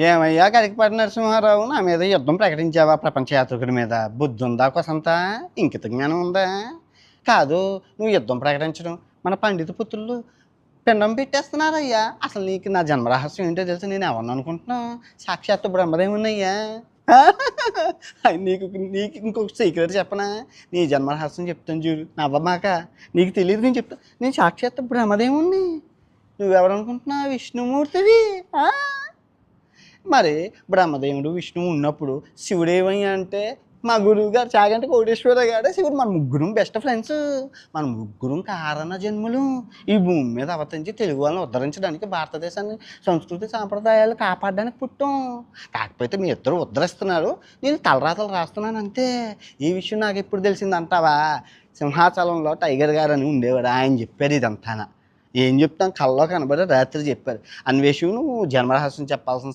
ఏమయ్యా కరికపాటి నరసింహారావు నా మీద యుద్ధం ప్రకటించావా? ప్రపంచ యాత్రికుడి మీద బుద్ధి ఉందా కొసంతా? ఇంకిత జ్ఞానం ఉందా? కాదు నువ్వు యుద్ధం ప్రకటించడం. మన పండిత పుత్రులు పిండం పెట్టేస్తున్నారయ్యా. అసలు నీకు నా జన్మరహస్యం ఏంటో తెలుసు? నేను ఎవరిని అనుకుంటున్నావు సాక్షాత్తు బ్రహ్మదేవున్నయ్యా నీకు నీకు ఇంకొక సీక్రెట్ చెప్పనా? నీ జన్మరహస్యం చెప్తాను చూడు. నవ్వమాక. నీకు తెలియదు నేను చెప్తా. నేను సాక్షాత్తు బ్రహ్మదేవుణ్ణి. నువ్వెవరు అనుకుంటున్నావు విష్ణుమూర్తివి. ఆ? మరి బ్రహ్మదేవుడు విష్ణువు ఉన్నప్పుడు శివుడు అంటే మా గురువు గారు చాగంటి కోటేశ్వర గారే శివుడు. మన ముగ్గురం బెస్ట్ ఫ్రెండ్స్ మన ముగ్గురం కారణ జన్మలు. ఈ భూమి మీద అవతరించి తెలుగు వాళ్ళని ఉద్ధరించడానికి భారతదేశాన్ని సంస్కృతి సాంప్రదాయాలు కాపాడడానికి పుట్టాం. కాకపోతే మీ ఇద్దరు ఉద్ధరిస్తున్నారు. నేను తలరాతలు రాస్తున్నాను అంతే. ఈ విషయం నాకు ఎప్పుడు తెలిసింది అంటావా సింహాచలంలో టైగర్ గారు అని ఉండేవాడు. ఆయన చెప్పారు ఇదంతా ఏం చెప్తాం? కల్లో కనబడి రాత్రి చెప్పారు. అన్వేషణ నువ్వు జన్మరహస్యం చెప్పాల్సిన